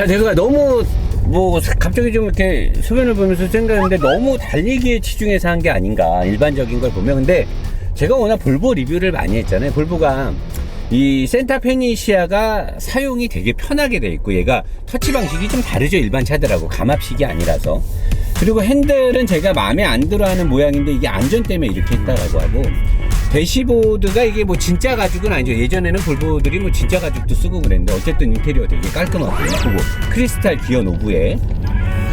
자, 제가 너무 뭐 갑자기 좀 이렇게 소변을 보면서 생각했는데 너무 달리기에 치중해서 한 게 아닌가 일반적인 걸 보면. 근데 제가 워낙 볼보 리뷰를 많이 했잖아요. 볼보가 이 센터 페니시아가 사용이 되게 편하게 돼 있고 얘가 터치 방식이 좀 다르죠 일반 차들하고. 감압식이 아니라서. 그리고 핸들은 제가 마음에 안 들어하는 모양인데 이게 안전 때문에 이렇게 했다라고 하고 대시보드가 이게 뭐 진짜 가죽은 아니죠. 예전에는 볼보들이 뭐 진짜 가죽도 쓰고 그랬는데 어쨌든 인테리어 되게 깔끔하고 예쁘고 크리스탈 기어 노브에.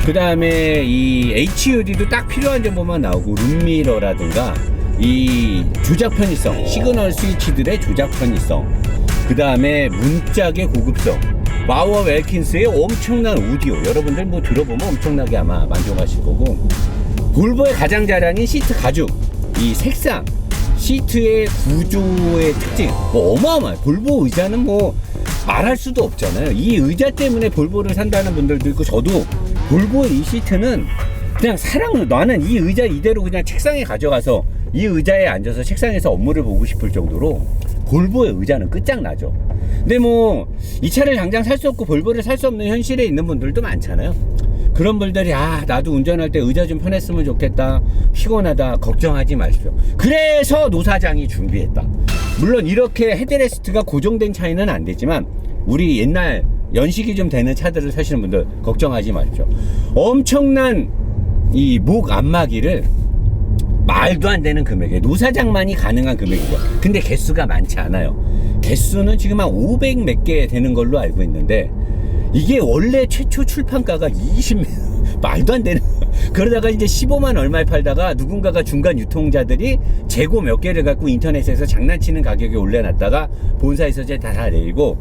그 다음에 이 HUD도 딱 필요한 정보만 나오고 룸미러라든가 이 조작 편의성, 시그널 스위치들의 조작 편의성, 그 다음에 문짝의 고급성, 마워 웰킨스의 엄청난 오디오, 여러분들 뭐 들어보면 엄청나게 아마 만족하실 거고, 볼보의 가장 자랑인 시트 가죽, 이 색상, 시트의 구조의 특징, 뭐 어마어마해. 볼보 의자는 뭐 말할 수도 없잖아요. 이 의자 때문에 볼보를 산다는 분들도 있고, 저도 볼보의 이 시트는 그냥 사랑으로 나는 이 의자 이대로 그냥 책상에 가져가서 이 의자에 앉아서 책상에서 업무를 보고 싶을 정도로 볼보의 의자는 끝장나죠. 근데 뭐 이 차를 당장 살 수 없고 볼보를 살 수 없는 현실에 있는 분들도 많잖아요. 그런 분들이 아 나도 운전할 때 의자 좀 편했으면 좋겠다 피곤하다 걱정하지 마십시오. 그래서 노사장이 준비했다. 물론 이렇게 헤드레스트가 고정된 차이는 안 되지만 우리 옛날 연식이 좀 되는 차들을 사시는 분들 걱정하지 마십시오. 엄청난 이 목 안마기를 말도 안 되는 금액에 노사장만이 가능한 금액이죠. 근데 개수가 많지 않아요. 개수는 지금 한 500 몇 개 되는 걸로 알고 있는데 이게 원래 최초 출판가가 20 말도 안 되는 그러다가 이제 15만 얼마에 팔다가 누군가가 중간 유통자들이 재고 몇 개를 갖고 인터넷에서 장난치는 가격에 올려놨다가 본사에서 이제 다 내리고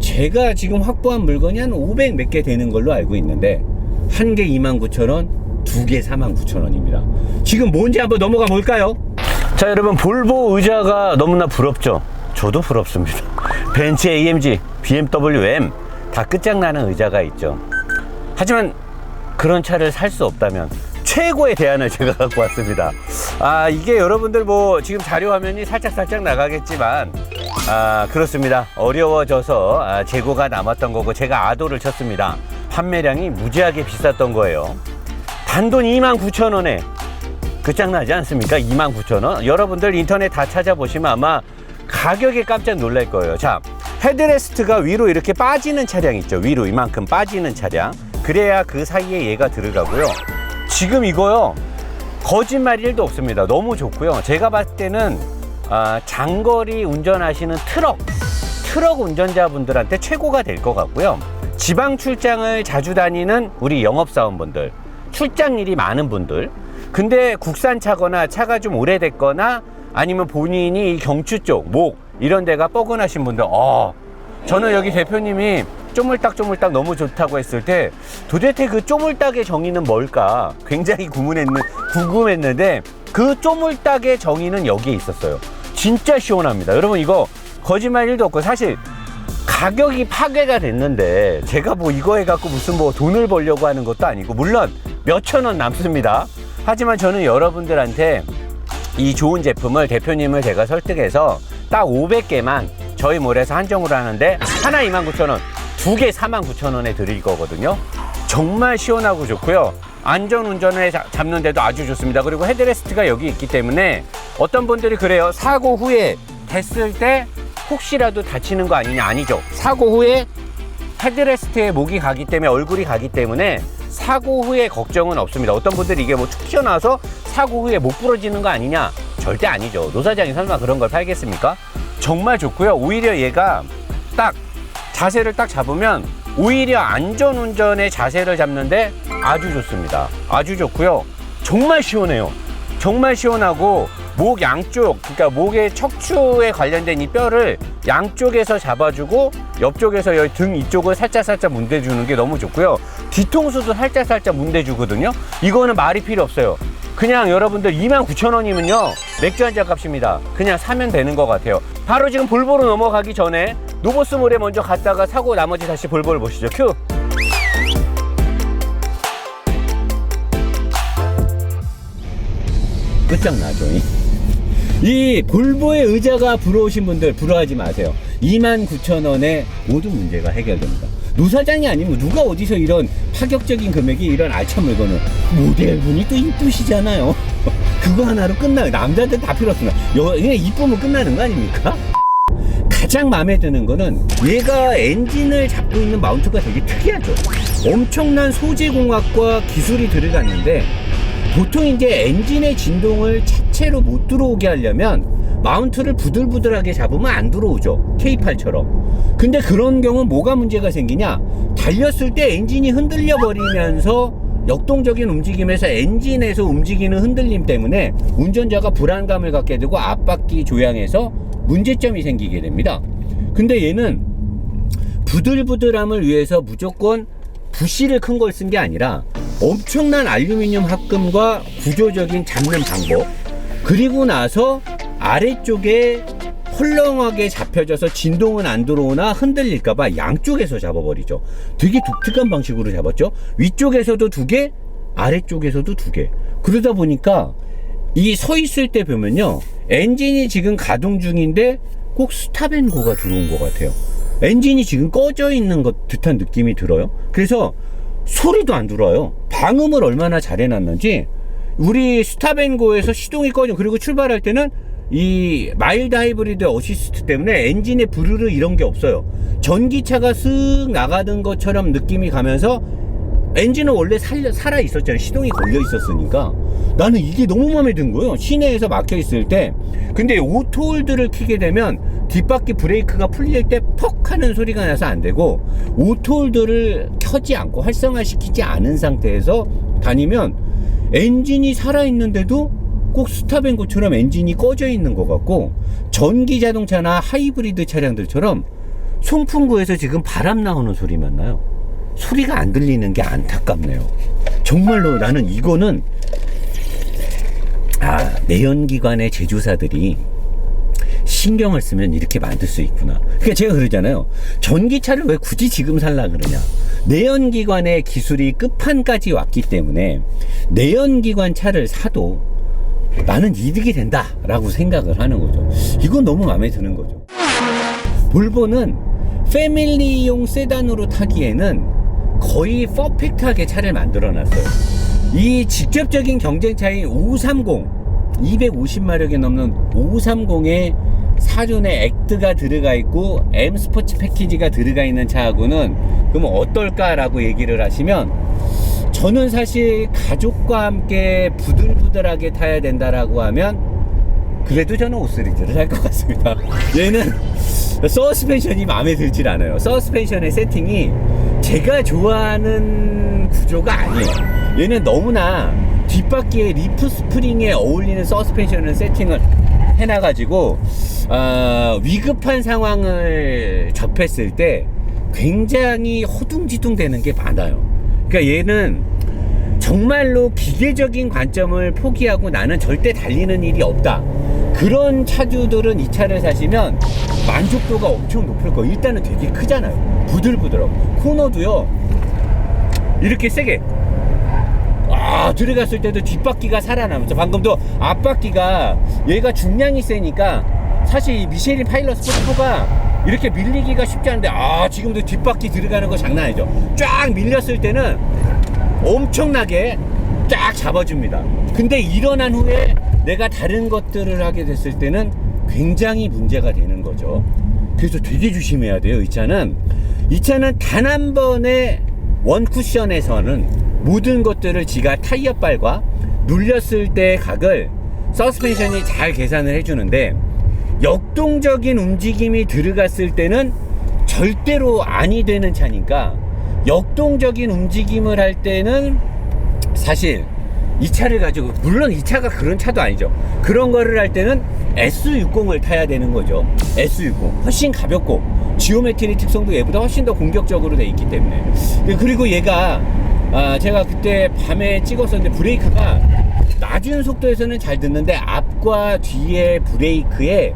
제가 지금 확보한 물건이 한 500 몇 개 되는 걸로 알고 있는데 한 개 29,000원 두 개 49,000원입니다. 지금 뭔지 한번 넘어가 볼까요? 자, 여러분 볼보 의자가 너무나 부럽죠. 저도 부럽습니다. 벤츠 AMG, BMW M 다 끝장나는 의자가 있죠. 하지만 그런 차를 살 수 없다면 최고의 대안을 제가 갖고 왔습니다. 아, 이게 여러분들 뭐 지금 자료 화면이 살짝 살짝 나가겠지만 아, 그렇습니다. 어려워져서 아, 재고가 남았던 거고 제가 아도를 쳤습니다. 판매량이 무지하게 비쌌던 거예요. 단돈 29,000원에 끝장나지 않습니까? 29,000원. 여러분들 인터넷 다 찾아보시면 아마 가격에 깜짝 놀랄 거예요. 자, 헤드레스트가 위로 이렇게 빠지는 차량 있죠. 위로 이만큼 빠지는 차량. 그래야 그 사이에 얘가 들어가고요. 지금 이거요. 거짓말 일도 없습니다. 너무 좋고요. 제가 봤을 때는 아, 장거리 운전하시는 트럭, 트럭 운전자분들한테 최고가 될 것 같고요. 지방 출장을 자주 다니는 우리 영업사원분들, 출장 일이 많은 분들, 근데 국산 차거나 차가 좀 오래됐거나 아니면 본인이 이 경추 쪽, 목 이런 데가 뻐근하신 분들, 어, 저는 여기 대표님이 쪼물딱 쪼물딱 너무 좋다고 했을 때 도대체 그 쪼물딱의 정의는 뭘까 굉장히 궁금했는, 궁금했는데 그 쪼물딱의 정의는 여기에 있었어요. 진짜 시원합니다. 여러분 이거 거짓말 일도 없고 사실 가격이 파괴가 됐는데 제가 뭐 이거 해갖고 무슨 뭐 돈을 벌려고 하는 것도 아니고 물론 몇천 원 남습니다. 하지만 저는 여러분들한테 이 좋은 제품을 대표님을 제가 설득해서 딱 500개만 저희 몰에서 한정으로 하는데 하나 29,000원, 두 개 49,000원에 드릴 거거든요. 정말 시원하고 좋고요. 안전 운전을 자- 잡는데도 아주 좋습니다. 그리고 헤드레스트가 여기 있기 때문에 어떤 분들이 그래요. 사고 후에 됐을 때 혹시라도 다치는 거 아니냐 아니죠. 사고 후에 헤드레스트에 목이 가기 때문에 얼굴이 가기 때문에 사고 후에 걱정은 없습니다. 어떤 분들이 이게 뭐 툭 튀어나와서 사고 후에 목 부러지는 거 아니냐? 절대 아니죠. 노사장이 설마 그런 걸 팔겠습니까? 정말 좋고요. 오히려 얘가 딱 자세를 딱 잡으면 오히려 안전 운전의 자세를 잡는데 아주 좋습니다. 아주 좋고요. 정말 시원해요. 정말 시원하고 목 양쪽 그러니까 목의 척추에 관련된 이 뼈를 양쪽에서 잡아주고 옆쪽에서 여기 등 이쪽을 살짝 살짝 문대주는 게 너무 좋고요 뒤통수도 살짝 살짝 문대주거든요 이거는 말이 필요 없어요 그냥 여러분들 29,000원이면요 맥주 한 잔 값입니다 그냥 사면 되는 것 같아요 바로 지금 볼보로 넘어가기 전에 노보스몰에 먼저 갔다가 사고 나머지 다시 볼보를 보시죠 큐 끝장나죠. 이. 이 볼보의 의자가 부러우신 분들 부러워하지 마세요. 29,000원에 모든 문제가 해결됩니다. 노사장이 아니면 누가 어디서 이런 파격적인 금액이 이런 알찬 물건을 모델분이 또 이쁘시잖아요. 그거 하나로 끝나요. 남자들 다 필요 없습니다. 여, 그냥 이쁘면 끝나는 거 아닙니까? 가장 마음에 드는 거는 얘가 엔진을 잡고 있는 마운트가 되게 특이하죠. 엄청난 소재 공학과 기술이 들어갔는데 보통 이제 엔진의 진동을 차체로 못 들어오게 하려면 마운트를 부들부들하게 잡으면 안 들어오죠. K8처럼. 근데 그런 경우는 뭐가 문제가 생기냐? 달렸을 때 엔진이 흔들려 버리면서 역동적인 움직임에서 엔진에서 움직이는 흔들림 때문에 운전자가 불안감을 갖게 되고 앞바퀴 조향에서 문제점이 생기게 됩니다. 근데 얘는 부들부들함을 위해서 무조건 부시를 큰걸 쓴 게 아니라 엄청난 알루미늄 합금과 구조적인 잡는 방법 그리고 나서 아래쪽에 헐렁하게 잡혀져서 진동은 안 들어오나 흔들릴까봐 양쪽에서 잡아버리죠. 되게 독특한 방식으로 잡았죠. 위쪽에서도 두 개, 아래쪽에서도 두 개. 그러다 보니까 이 서 있을 때 보면요. 엔진이 지금 가동 중인데 꼭 스탑앤고가 들어온 것 같아요. 엔진이 지금 꺼져 있는 것 듯한 느낌이 들어요. 그래서 소리도 안 들어요. 방음을 얼마나 잘 해놨는지 우리 스탑앤고에서 시동이 꺼져 그리고 출발할 때는 이 마일드 하이브리드 어시스트 때문에 엔진에 부르르 이런 게 없어요. 전기차가 쓱 나가던 것처럼 느낌이 가면서 엔진은 원래 살려, 살아 있었잖아요. 시동이 걸려 있었으니까. 나는 이게 너무 마음에 든 거예요. 시내에서 막혀 있을 때. 근데 오토홀드를 키게 되면 뒷바퀴 브레이크가 풀릴 때 퍽 하는 소리가 나서 안 되고 오토홀드를 켜지 않고 활성화시키지 않은 상태에서 다니면 엔진이 살아 있는데도 꼭 스탑앤고처럼 엔진이 꺼져 있는 것 같고 전기 자동차나 하이브리드 차량들처럼 송풍구에서 지금 바람 나오는 소리만 나요. 소리가 안 들리는 게 안타깝네요. 정말로 나는 이거는 아 내연기관의 제조사들이 신경을 쓰면 이렇게 만들 수 있구나. 그러니까 제가 그러잖아요. 전기차를 왜 굳이 지금 살라 그러냐. 내연기관의 기술이 끝판까지 왔기 때문에 내연기관 차를 사도 나는 이득이 된다라고 생각을 하는 거죠. 이건 너무 마음에 드는 거죠. 볼보는 패밀리용 세단으로 타기에는 거의 퍼펙트하게 차를 만들어 놨어요. 이 직접적인 경쟁 차인 530, 250마력이 넘는 530에 사륜에 액드가 들어가 있고 M 스포츠 패키지가 들어가 있는 차하고는 그럼 어떨까라고 얘기를 하시면 저는 사실 가족과 함께 부들부들하게 타야 된다라고 하면 그래도 저는 5 시리즈를 할 것 같습니다. 얘는 서스펜션이 마음에 들질 않아요. 서스펜션의 세팅이 제가 좋아하는 구조가 아니에요. 얘는 너무나 뒷바퀴에 리프 스프링에 어울리는 서스펜션을 세팅을 해놔가지고 어, 위급한 상황을 접했을 때 굉장히 허둥지둥 되는 게 많아요. 그러니까 얘는 정말로 기계적인 관점을 포기하고 나는 절대 달리는 일이 없다. 그런 차주들은 이 차를 사시면 만족도가 엄청 높을 거예요. 일단은 되게 크잖아요. 부들부들하고. 코너도요. 이렇게 세게. 아, 들어갔을 때도 뒷바퀴가 살아나면서 방금도 앞바퀴가 얘가 중량이 세니까 사실 이 미쉐린 파일럿 스포츠가 이렇게 밀리기가 쉽지 않은데 아, 지금도 뒷바퀴 들어가는 거 장난 아니죠. 쫙 밀렸을 때는 엄청나게 쫙 잡아줍니다. 근데 일어난 후에 내가 다른 것들을 하게 됐을 때는 굉장히 문제가 되는 거죠. 그래서 되게 조심해야 돼요. 이 차는 이 차는 단 한 번의 원 쿠션에서는 모든 것들을 지가 타이어 발과 눌렸을 때의 각을 서스펜션이 잘 계산을 해주는데 역동적인 움직임이 들어갔을 때는 절대로 아니 되는 차니까 역동적인 움직임을 할 때는 사실 이 차를 가지고 물론 이 차가 그런 차도 아니죠. 그런 거를 할 때는 S60을 타야 되는 거죠. S60 훨씬 가볍고 지오메트리 특성도 얘보다 훨씬 더 공격적으로 돼 있기 때문에 그리고 얘가 아, 제가 그때 밤에 찍었었는데 브레이크가 낮은 속도에서는 잘 듣는데 앞과 뒤에 브레이크에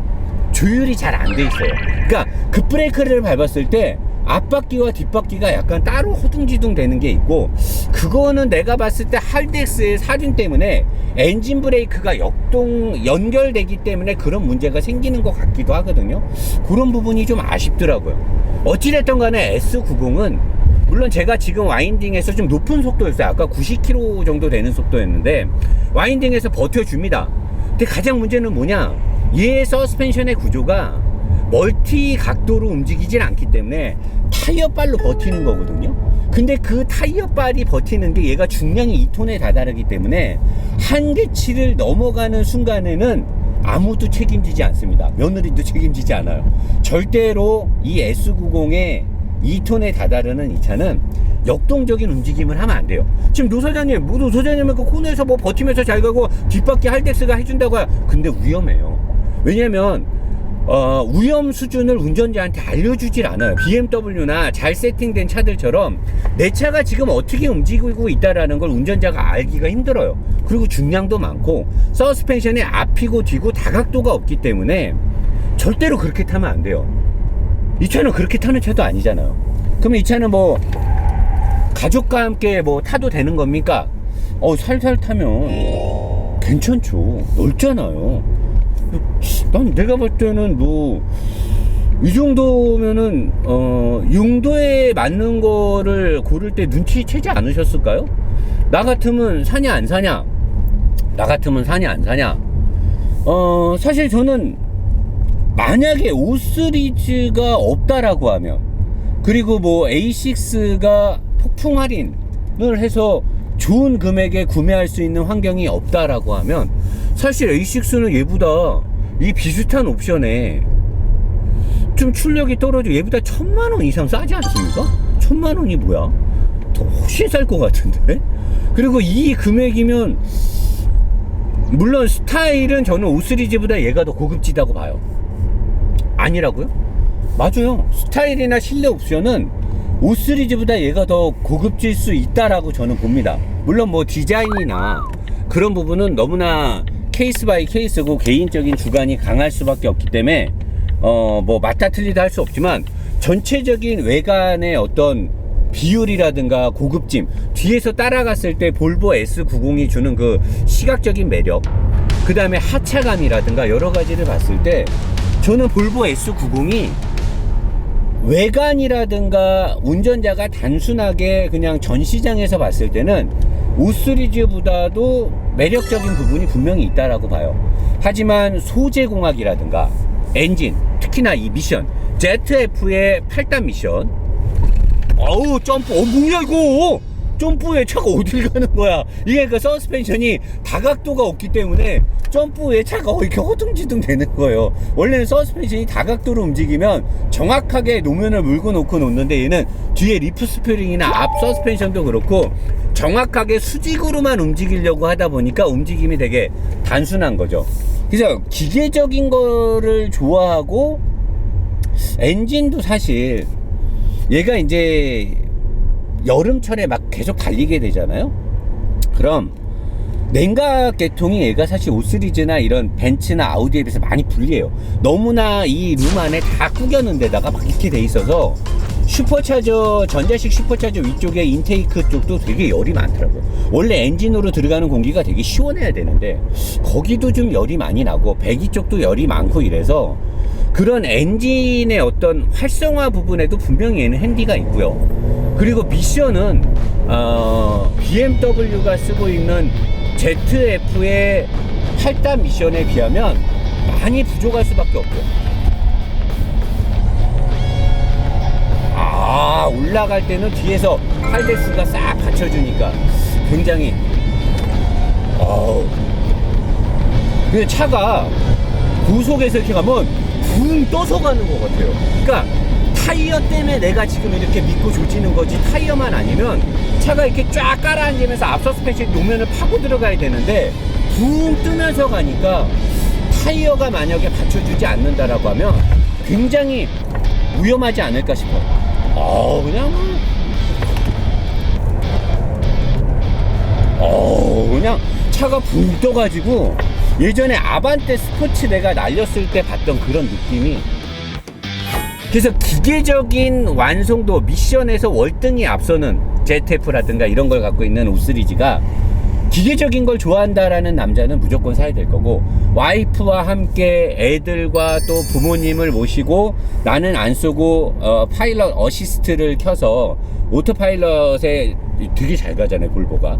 조율이 잘 안 돼 있어요. 그러니까 급브레이크를 밟았을 때 앞바퀴와 뒷바퀴가 약간 따로 허둥지둥 되는 게 있고 그거는 내가 봤을 때 할덱스의 사륜 때문에 엔진 브레이크가 역동 연결되기 때문에 그런 문제가 생기는 것 같기도 하거든요. 그런 부분이 좀 아쉽더라고요. 어찌됐든 간에 S90은 물론 제가 지금 와인딩에서 좀 높은 속도였어요. 아까 90km 정도 되는 속도였는데 와인딩에서 버텨줍니다. 근데 가장 문제는 뭐냐? 얘 서스펜션의 구조가 멀티 각도로 움직이진 않기 때문에 타이어 발로 버티는 거거든요. 근데 그 타이어 발이 버티는 게 얘가 중량이 2톤에 다다르기 때문에 한계치를 넘어가는 순간에는 아무도 책임지지 않습니다. 며느리도 책임지지 않아요. 절대로 이 S90의 2톤에 다다르는 이 차는 역동적인 움직임을 하면 안 돼요. 지금 노 사장님, 뭐노 사장님은 그 코너에서 뭐 버티면서 잘 가고 뒷바퀴 할덱스가 해준다고 해요. 근데 위험해요. 왜냐면 어, 위험 수준을 운전자한테 알려주질 않아요. BMW나 잘 세팅된 차들처럼 내 차가 지금 어떻게 움직이고 있다라는 걸 운전자가 알기가 힘들어요. 그리고 중량도 많고 서스펜션에 앞이고 뒤고 다각도가 없기 때문에 절대로 그렇게 타면 안 돼요. 이 차는 그렇게 타는 차도 아니잖아요. 그러면 이 차는 뭐 가족과 함께 뭐 타도 되는 겁니까? 어 살살 타면 괜찮죠. 넓잖아요. 난 내가 볼 때는 뭐 이 정도면은 어 용도에 맞는 거를 고를 때 눈치채지 않으셨을까요? 나 같으면 사냐 안 사냐? 나 같으면 사냐 안 사냐? 어 사실 저는 만약에 5 시리즈가 없다라고 하면 그리고 뭐 A6가 폭풍 할인을 해서 좋은 금액에 구매할 수 있는 환경이 없다라고 하면 사실 A6는 얘보다 이 비슷한 옵션에 좀 출력이 떨어져 얘보다 천만 원 이상 싸지 않습니까? 천만 원이 뭐야? 더 훨씬 쌀 것 같은데? 그리고 이 금액이면 물론 스타일은 저는 5 시리즈보다 얘가 더 고급지다고 봐요. 아니라고요? 맞아요. 스타일이나 실내 옵션은 5 시리즈보다 얘가 더 고급질 수 있다라고 저는 봅니다. 물론 뭐 디자인이나 그런 부분은 너무나 케이스 바이 케이스고 개인적인 주관이 강할 수밖에 없기 때문에 어 뭐 맞다 틀리다 할 수 없지만 전체적인 외관의 어떤 비율이라든가 고급짐 뒤에서 따라갔을 때 볼보 S90이 주는 그 시각적인 매력 그 다음에 하차감이라든가 여러 가지를 봤을 때 저는 볼보 S90이 외관이라든가 운전자가 단순하게 그냥 전 시장에서 봤을 때는 5 시리즈보다도 매력적인 부분이 분명히 있다라고 봐요. 하지만 소재 공학이라든가 엔진, 특히나 이 미션, ZF의 8단 미션. 어우, 점프, 어, 뭐야, 이거! 점프에 차가 어딜 가는 거야? 이게 그 서스펜션이 다각도가 없기 때문에 점프에 차가 이렇게 허둥지둥 되는 거예요. 원래는 서스펜션이 다각도로 움직이면 정확하게 노면을 물고 놓고 놓는데 얘는 뒤에 리프 스프링이나 앞 서스펜션도 그렇고 정확하게 수직으로만 움직이려고 하다 보니까 움직임이 되게 단순한 거죠. 그래서 기계적인 거를 좋아하고 엔진도 사실 얘가 이제 여름철에 막 계속 달리게 되잖아요. 그럼 냉각 계통이 얘가 사실 5 시리즈나 이런 벤츠나 아우디에 비해서 많이 불리해요. 너무나 이 룸 안에 다 구겨놓은 데다가 막 이렇게 돼 있어서 슈퍼차저 전자식 슈퍼차저 위쪽에 인테이크 쪽도 되게 열이 많더라고요. 원래 엔진으로 들어가는 공기가 되게 시원해야 되는데 거기도 좀 열이 많이 나고 배기 쪽도 열이 많고 이래서 그런 엔진의 어떤 활성화 부분에도 분명히 얘는 핸디가 있고요. 그리고 미션은 어, BMW가 쓰고 있는 ZF의 8단 미션에 비하면 많이 부족할 수밖에 없고 올라갈 때는 뒤에서 할데스가 싹 받쳐주니까 굉장히 어우 근데 차가 고속에서 이렇게 가면 붕 떠서 가는 것 같아요 그러니까 타이어 때문에 내가 지금 이렇게 믿고 조지는 거지 타이어만 아니면 차가 이렇게 쫙 깔아앉으면서 앞서 스페셜 노면을 파고 들어가야 되는데 붕 뜨면서 가니까 타이어가 만약에 받쳐주지 않는다라고 하면 굉장히 위험하지 않을까 싶어요. 어, 그냥, 어, 그냥 차가 붕 떠가지고 예전에 아반떼 스포츠 내가 날렸을 때 봤던 그런 느낌이. 그래서 기계적인 완성도 미션에서 월등히 앞서는 ZF라든가 이런 걸 갖고 있는 5 시리즈가 기계적인 걸 좋아한다라는 남자는 무조건 사야 될 거고 와이프와 함께 애들과 또 부모님을 모시고 나는 안 쓰고 어, 파일럿 어시스트를 켜서 오토파일럿에 되게 잘 가잖아요 볼보가.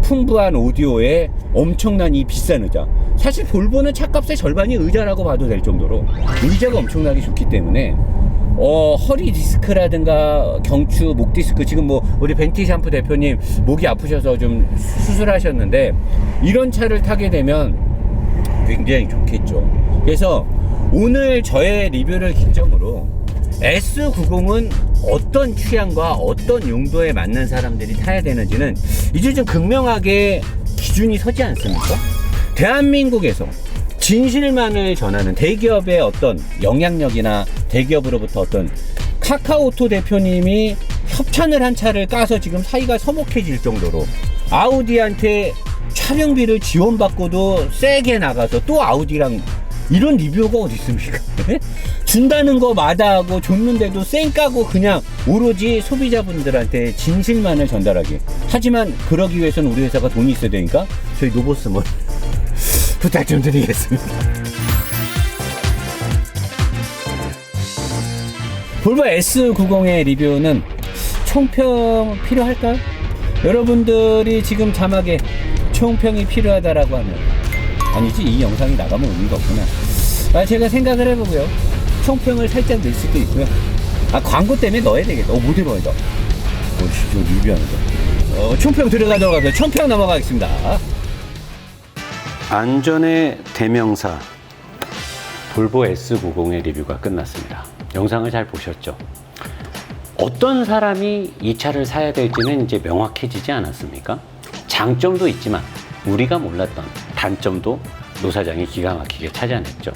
풍부한 오디오에 엄청난 이 비싼 의자. 사실 볼보는 차값의 절반이 의자라고 봐도 될 정도로 의자가 엄청나게 좋기 때문에 어, 허리 디스크라든가 경추, 목 디스크 지금 뭐 우리 벤티 샴푸 대표님 목이 아프셔서 좀 수술하셨는데 이런 차를 타게 되면 굉장히 좋겠죠. 그래서 오늘 저의 리뷰를 기점으로 S90은 어떤 취향과 어떤 용도에 맞는 사람들이 타야 되는지는 이제 좀 극명하게 기준이 서지 않습니까? 대한민국에서 진실만을 전하는 대기업의 어떤 영향력이나 대기업으로부터 어떤 카카오토 대표님이 협찬을 한 차를 까서 지금 사이가 서먹해질 정도로 아우디한테 촬영비를 지원받고도 세게 나가서 또 아우디랑 이런 리뷰가 어디 있습니까? 준다는 거 마다하고 줬는데도 쌩 까고 그냥 오로지 소비자분들한테 진실만을 전달하기. 하지만 그러기 위해서는 우리 회사가 돈이 있어야 되니까 저희 노보스몰 부탁 좀 드리겠습니다. 볼보 S90의 리뷰는 총평 필요할까요? 여러분들이 지금 자막에 총평이 필요하다라고 하면 아니지 이 영상이 나가면 의미가 없구나. 아, 제가 생각을 해보고요. 총평을 살짝 넣을 수도 있고요. 아 광고 때문에 넣어야 되겠다. 어 모델 넣어야 돼. 어, 씨, 저 리뷰하는 거. 어, 총평 들어가도록 하겠습니다. 총평 넘어가겠습니다. 안전의 대명사 볼보 S90의 리뷰가 끝났습니다. 영상을 잘 보셨죠? 어떤 사람이 이 차를 사야 될지는 이제 명확해지지 않았습니까? 장점도 있지만 우리가 몰랐던 단점도 노 사장이 기가 막히게 찾아냈죠.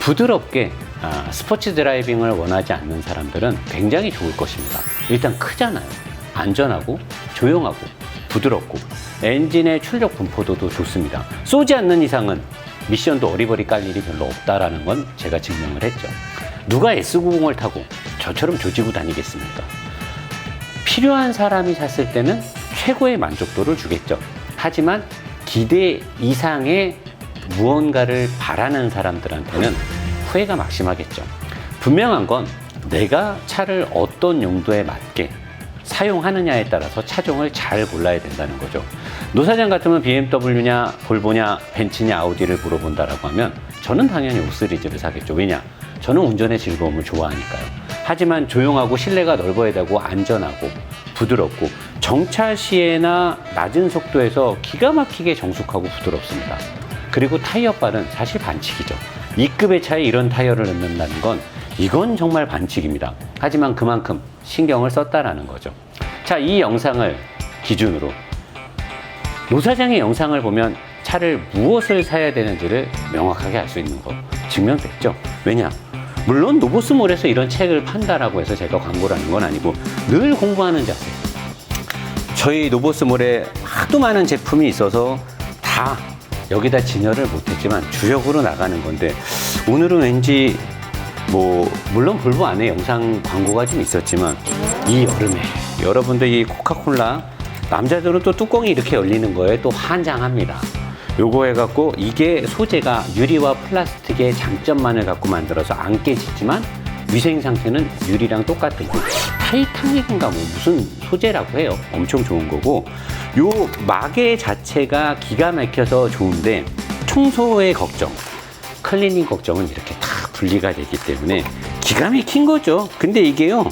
부드럽게 아, 스포츠 드라이빙을 원하지 않는 사람들은 굉장히 좋을 것입니다. 일단 크잖아요. 안전하고 조용하고 부드럽고 엔진의 출력 분포도도 좋습니다. 쏘지 않는 이상은 미션도 어리버리 깔 일이 별로 없다라는 건 제가 증명을 했죠. 누가 S90을 타고 저처럼 조지고 다니겠습니까? 필요한 사람이 샀을 때는 최고의 만족도를 주겠죠. 하지만 기대 이상의 무언가를 바라는 사람들한테는 후회가 막심하겠죠. 분명한 건 내가 차를 어떤 용도에 맞게 사용하느냐에 따라서 차종을 잘 골라야 된다는 거죠. 노사장 같으면 BMW냐, 볼보냐, 벤츠냐, 아우디를 물어본다라고 하면 저는 당연히 5 시리즈를 사겠죠. 왜냐? 저는 운전의 즐거움을 좋아하니까요. 하지만 조용하고 실내가 넓어야 되고 안전하고 부드럽고 정차 시에나 낮은 속도에서 기가 막히게 정숙하고 부드럽습니다. 그리고 타이어빨은 사실 반칙이죠. 2급의 차에 이런 타이어를 넣는다는 건 이건 정말 반칙입니다. 하지만 그만큼 신경을 썼다라는 거죠. 자, 이 영상을 기준으로 노 사장의 영상을 보면 차를 무엇을 사야 되는지를 명확하게 알 수 있는 거 증명됐죠. 왜냐? 물론 노보스몰에서 이런 책을 판다라고 해서 제가 광고를 하는 건 아니고 늘 공부하는 자세. 저희 노보스몰에 하도 많은 제품이 있어서 다 여기다 진열을 못했지만 주력으로 나가는 건데 오늘은 왠지 뭐 물론 볼보 안에 영상 광고가 좀 있었지만 이 여름에 여러분들 이 코카콜라 남자들은 또 뚜껑이 이렇게 열리는 거에 또 환장합니다. 요거 해갖고 이게 소재가 유리와 플라스틱의 장점만을 갖고 만들어서 안 깨지지만 위생 상태는 유리랑 똑같은 거. 타이타닉인가 뭐 무슨 소재라고 해요. 엄청 좋은 거고 요 마개 자체가 기가 막혀서 좋은데 청소의 걱정, 클리닝 걱정은 이렇게 다 분리가 되기 때문에 기가 막힌 거죠. 근데 이게요.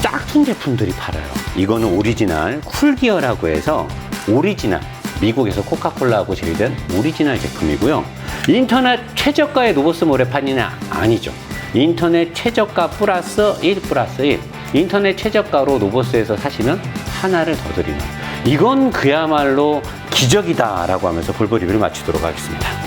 짝퉁 제품들이 팔아요. 이거는 오리지널 쿨기어라고 해서 오리지널 미국에서 코카콜라하고 제휴된 오리지널 제품이고요. 인터넷 최저가의 노보스몰에 판이냐? 아니죠. 인터넷 최저가 플러스 1 플러스 1. 인터넷 최저가로 노보스에서 사시면 하나를 더 드리는. 이건 그야말로 기적이다라고 하면서 볼보 리뷰를 마치도록 하겠습니다.